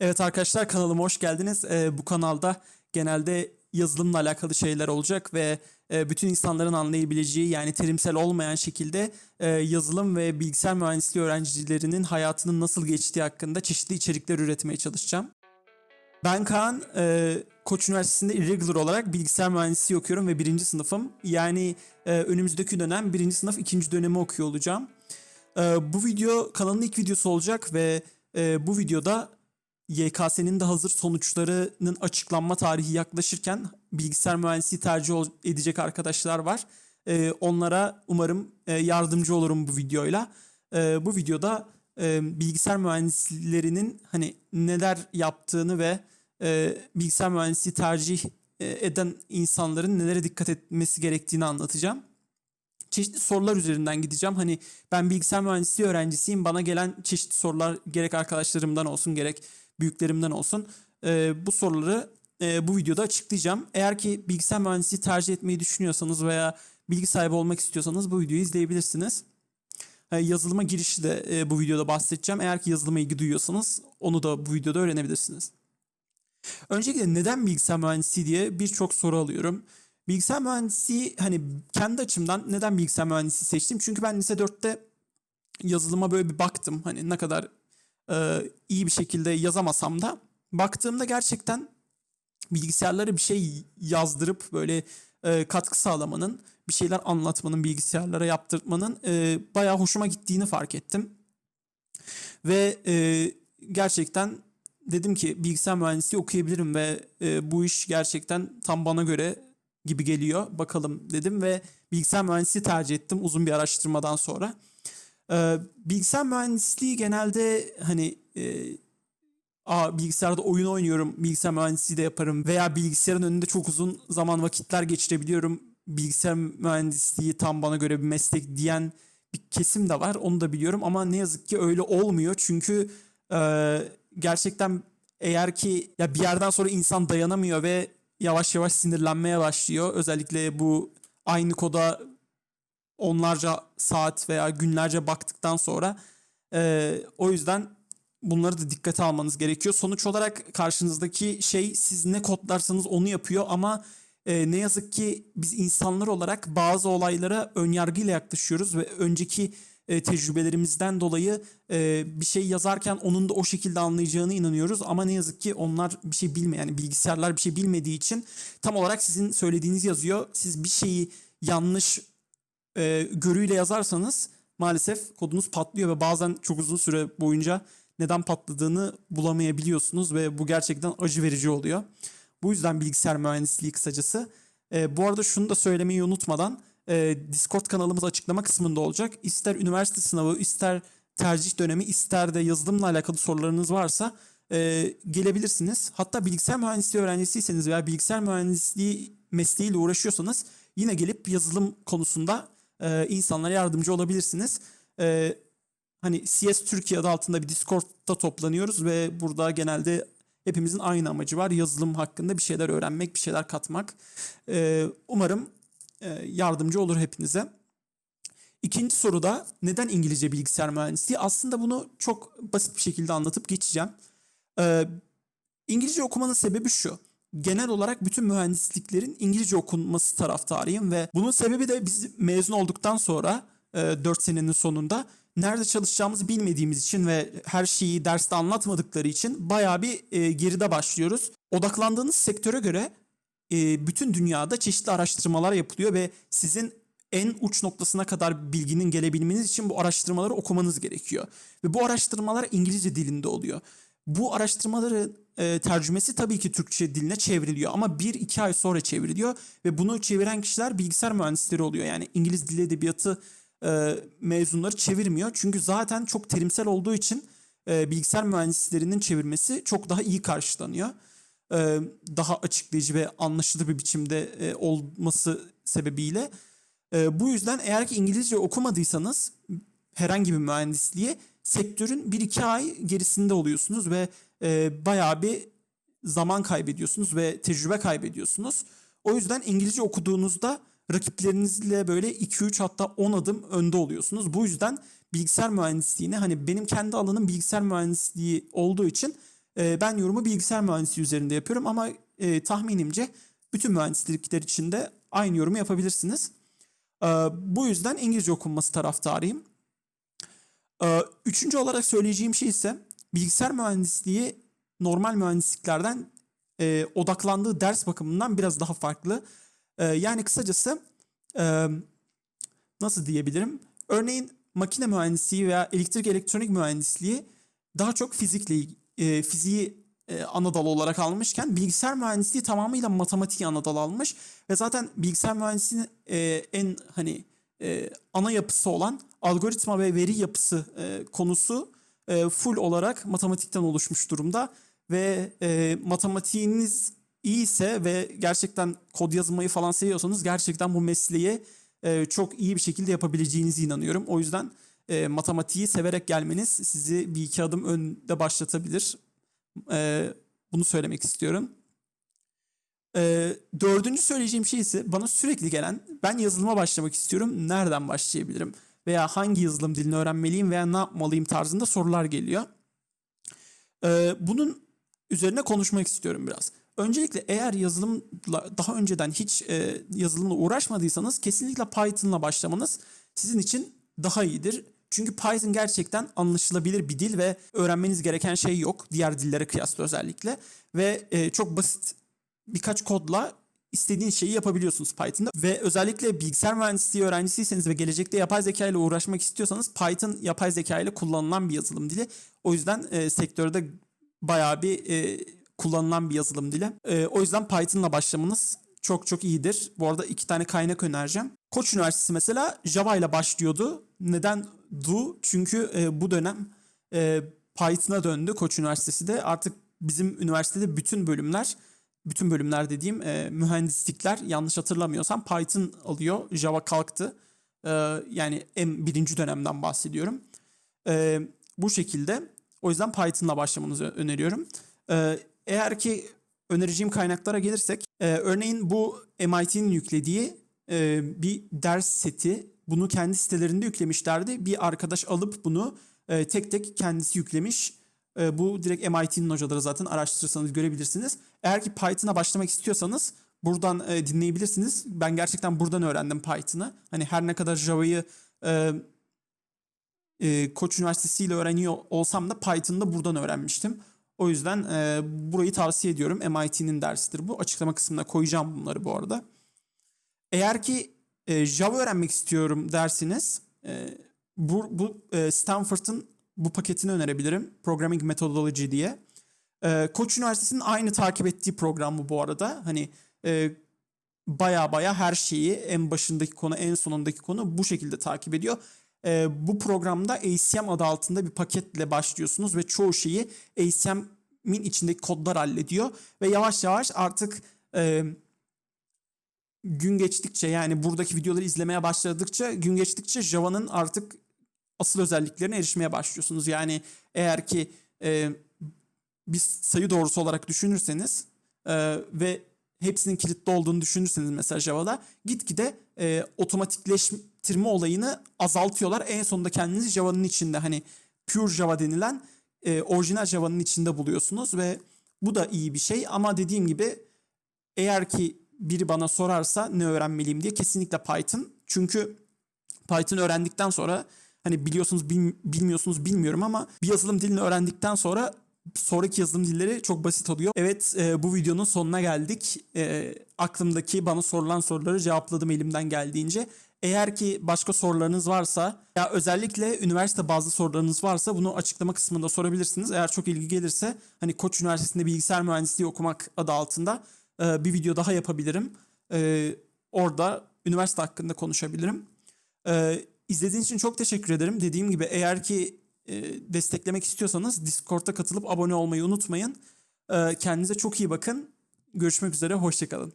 Evet arkadaşlar kanalıma hoş geldiniz. Ee, bu kanalda genelde yazılımla alakalı şeyler olacak ve e, bütün insanların anlayabileceği yani terimsel olmayan şekilde e, yazılım ve bilgisayar mühendisliği öğrencilerinin hayatının nasıl geçtiği hakkında çeşitli içerikler üretmeye çalışacağım. Ben Kaan, e, Koç Üniversitesi'nde irregular olarak bilgisayar mühendisliği okuyorum ve birinci sınıfım. Yani e, önümüzdeki dönem birinci sınıf ikinci dönemi okuyor olacağım. E, bu video kanalın ilk videosu olacak ve e, bu videoda YKS'nin de hazır sonuçlarının açıklanma tarihi yaklaşırken bilgisayar mühendisliği tercih edecek arkadaşlar var. E, onlara umarım e, yardımcı olurum bu videoyla. E, bu videoda e, bilgisayar mühendislerinin hani neler yaptığını ve e, bilgisayar mühendisliği tercih eden insanların nelere dikkat etmesi gerektiğini anlatacağım çeşitli sorular üzerinden gideceğim. Hani ben bilgisayar mühendisliği öğrencisiyim. Bana gelen çeşitli sorular gerek arkadaşlarımdan olsun gerek büyüklerimden olsun. e, bu soruları e, bu videoda açıklayacağım. Eğer ki bilgisayar mühendisliği tercih etmeyi düşünüyorsanız veya bilgi sahibi olmak istiyorsanız bu videoyu izleyebilirsiniz. E, yazılıma girişi de e, bu videoda bahsedeceğim. Eğer ki yazılıma ilgi duyuyorsanız onu da bu videoda öğrenebilirsiniz. Öncelikle neden bilgisayar mühendisliği diye birçok soru alıyorum. Bilgisayar mühendisliği hani kendi açımdan neden bilgisayar mühendisliği seçtim? Çünkü ben lise 4'te yazılıma böyle bir baktım. Hani ne kadar e, iyi bir şekilde yazamasam da baktığımda gerçekten bilgisayarlara bir şey yazdırıp böyle e, katkı sağlamanın, bir şeyler anlatmanın, bilgisayarlara yaptırmanın e, bayağı hoşuma gittiğini fark ettim. Ve e, gerçekten dedim ki bilgisayar mühendisliği okuyabilirim ve e, bu iş gerçekten tam bana göre gibi geliyor. Bakalım dedim ve bilgisayar mühendisliği tercih ettim uzun bir araştırmadan sonra. Ee, bilgisayar mühendisliği genelde hani e, Aa, bilgisayarda oyun oynuyorum, bilgisayar mühendisliği de yaparım veya bilgisayarın önünde çok uzun zaman vakitler geçirebiliyorum. Bilgisayar mühendisliği tam bana göre bir meslek diyen bir kesim de var. Onu da biliyorum ama ne yazık ki öyle olmuyor. Çünkü e, gerçekten eğer ki ya bir yerden sonra insan dayanamıyor ve yavaş yavaş sinirlenmeye başlıyor. Özellikle bu aynı koda onlarca saat veya günlerce baktıktan sonra e, o yüzden bunları da dikkate almanız gerekiyor. Sonuç olarak karşınızdaki şey siz ne kodlarsanız onu yapıyor ama e, ne yazık ki biz insanlar olarak bazı olaylara önyargıyla yaklaşıyoruz ve önceki e, tecrübelerimizden dolayı e, bir şey yazarken onun da o şekilde anlayacağını inanıyoruz ama ne yazık ki onlar bir şey bilmeyen yani bilgisayarlar bir şey bilmediği için tam olarak sizin söylediğiniz yazıyor. Siz bir şeyi yanlış e, görüyle yazarsanız maalesef kodunuz patlıyor ve bazen çok uzun süre boyunca neden patladığını bulamayabiliyorsunuz ve bu gerçekten acı verici oluyor. Bu yüzden bilgisayar mühendisliği kısacası. E, bu arada şunu da söylemeyi unutmadan e, Discord kanalımız açıklama kısmında olacak. İster üniversite sınavı, ister tercih dönemi, ister de yazılımla alakalı sorularınız varsa e, gelebilirsiniz. Hatta bilgisayar mühendisliği öğrencisiyseniz veya bilgisayar mühendisliği mesleğiyle uğraşıyorsanız yine gelip yazılım konusunda e, insanlara yardımcı olabilirsiniz. E, hani CS Türkiye adı altında bir Discord'da toplanıyoruz ve burada genelde hepimizin aynı amacı var. Yazılım hakkında bir şeyler öğrenmek, bir şeyler katmak. E, umarım e, yardımcı olur hepinize. İkinci soruda neden İngilizce bilgisayar mühendisliği? Aslında bunu çok basit bir şekilde anlatıp geçeceğim. Ee, İngilizce okumanın sebebi şu. Genel olarak bütün mühendisliklerin İngilizce okunması taraftarıyım ve bunun sebebi de biz mezun olduktan sonra e, 4 senenin sonunda nerede çalışacağımızı bilmediğimiz için ve her şeyi derste anlatmadıkları için bayağı bir e, geride başlıyoruz. Odaklandığınız sektöre göre e, bütün dünyada çeşitli araştırmalar yapılıyor ve sizin en uç noktasına kadar bilginin gelebilmeniz için bu araştırmaları okumanız gerekiyor. Ve bu araştırmalar İngilizce dilinde oluyor. Bu araştırmaları e, tercümesi tabii ki Türkçe diline çevriliyor ama 1-2 ay sonra çevriliyor ve bunu çeviren kişiler bilgisayar mühendisleri oluyor. Yani İngiliz dili edebiyatı e, mezunları çevirmiyor. Çünkü zaten çok terimsel olduğu için e, bilgisayar mühendislerinin çevirmesi çok daha iyi karşılanıyor. E, daha açıklayıcı ve anlaşılır bir biçimde e, olması sebebiyle. E, bu yüzden eğer ki İngilizce okumadıysanız herhangi bir mühendisliğe sektörün 1-2 ay gerisinde oluyorsunuz ve e, bayağı bir zaman kaybediyorsunuz ve tecrübe kaybediyorsunuz. O yüzden İngilizce okuduğunuzda rakiplerinizle böyle 2-3 hatta 10 adım önde oluyorsunuz. Bu yüzden bilgisayar mühendisliğine hani benim kendi alanım bilgisayar mühendisliği olduğu için E, ben yorumu bilgisayar mühendisliği üzerinde yapıyorum ama e, tahminimce bütün mühendislikler için de aynı yorumu yapabilirsiniz. E, bu yüzden İngilizce okunması taraftarıyım. E, üçüncü olarak söyleyeceğim şey ise bilgisayar mühendisliği normal mühendisliklerden e, odaklandığı ders bakımından biraz daha farklı. E, yani kısacası e, nasıl diyebilirim? Örneğin makine mühendisliği veya elektrik elektronik mühendisliği daha çok fizikle e, fiziği e, ana olarak almışken bilgisayar mühendisliği tamamıyla matematik ana dal almış ve zaten bilgisayar mühendisliğinin e, en hani e, ana yapısı olan algoritma ve veri yapısı e, konusu e, full olarak matematikten oluşmuş durumda ve e, matematiğiniz iyiyse ve gerçekten kod yazmayı falan seviyorsanız gerçekten bu mesleği e, çok iyi bir şekilde yapabileceğinize inanıyorum. O yüzden e, matematiği severek gelmeniz sizi bir iki adım önde başlatabilir. E, bunu söylemek istiyorum. E, dördüncü söyleyeceğim şey ise bana sürekli gelen ben yazılıma başlamak istiyorum. Nereden başlayabilirim? Veya hangi yazılım dilini öğrenmeliyim veya ne yapmalıyım tarzında sorular geliyor. E, bunun üzerine konuşmak istiyorum biraz. Öncelikle eğer yazılımla daha önceden hiç e, yazılımla uğraşmadıysanız kesinlikle Python'la başlamanız sizin için daha iyidir. Çünkü Python gerçekten anlaşılabilir bir dil ve öğrenmeniz gereken şey yok. Diğer dillere kıyasla özellikle. Ve e, çok basit birkaç kodla istediğin şeyi yapabiliyorsunuz Python'da. Ve özellikle bilgisayar mühendisliği öğrencisiyseniz ve gelecekte yapay zeka ile uğraşmak istiyorsanız Python yapay zeka ile kullanılan bir yazılım dili. O yüzden e, sektörde bayağı bir e, kullanılan bir yazılım dili. E, o yüzden Python'la başlamanız çok çok iyidir. Bu arada iki tane kaynak önereceğim. Koç Üniversitesi mesela Java ile başlıyordu. Neden do? Çünkü e, bu dönem e, Python'a döndü Koç Üniversitesi de. Artık bizim üniversitede bütün bölümler, bütün bölümler dediğim e, mühendislikler yanlış hatırlamıyorsam Python alıyor. Java kalktı. E, yani en birinci dönemden bahsediyorum. E, bu şekilde. O yüzden Python'la başlamanızı öneriyorum. E, eğer ki önereceğim kaynaklara gelirsek, e, örneğin bu MIT'nin yüklediği e, bir ders seti. Bunu kendi sitelerinde yüklemişlerdi. Bir arkadaş alıp bunu e, tek tek kendisi yüklemiş. E, bu direkt MIT'nin hocaları zaten araştırırsanız görebilirsiniz. Eğer ki Python'a başlamak istiyorsanız buradan e, dinleyebilirsiniz. Ben gerçekten buradan öğrendim Python'ı. Hani her ne kadar Java'yı e, e, Koç Üniversitesi ile öğreniyor olsam da Python'da buradan öğrenmiştim. O yüzden e, burayı tavsiye ediyorum. MIT'nin dersidir bu. Açıklama kısmına koyacağım bunları bu arada. Eğer ki e, Java öğrenmek istiyorum dersiniz, e, bu, bu e, Stanford'ın bu paketini önerebilirim. Programming Methodology diye. E, Koç Üniversitesi'nin aynı takip ettiği program bu bu arada. Hani e, baya baya her şeyi en başındaki konu en sonundaki konu bu şekilde takip ediyor. E, bu programda ACM adı altında bir paketle başlıyorsunuz ve çoğu şeyi ACM'in içindeki kodlar hallediyor. Ve yavaş yavaş artık e, gün geçtikçe yani buradaki videoları izlemeye başladıkça gün geçtikçe Java'nın artık asıl özelliklerine erişmeye başlıyorsunuz. Yani eğer ki e, bir sayı doğrusu olarak düşünürseniz e, ve hepsinin kilitli olduğunu düşünürseniz mesela Java'da gitgide e, otomatikleştirme olayını azaltıyorlar. En sonunda kendinizi Java'nın içinde hani pure Java denilen e, orijinal Java'nın içinde buluyorsunuz ve bu da iyi bir şey ama dediğim gibi eğer ki biri bana sorarsa ne öğrenmeliyim diye kesinlikle Python. Çünkü Python öğrendikten sonra hani biliyorsunuz bil, bilmiyorsunuz bilmiyorum ama bir yazılım dilini öğrendikten sonra sonraki yazılım dilleri çok basit oluyor. Evet e, bu videonun sonuna geldik. E, aklımdaki bana sorulan soruları cevapladım elimden geldiğince. Eğer ki başka sorularınız varsa ya özellikle üniversite bazı sorularınız varsa bunu açıklama kısmında sorabilirsiniz. Eğer çok ilgi gelirse hani Koç Üniversitesi'nde bilgisayar mühendisliği okumak adı altında e, bir video daha yapabilirim. E, orada üniversite hakkında konuşabilirim. E, izlediğiniz için çok teşekkür ederim. Dediğim gibi eğer ki e, desteklemek istiyorsanız Discord'a katılıp abone olmayı unutmayın. E, kendinize çok iyi bakın. Görüşmek üzere, hoşçakalın.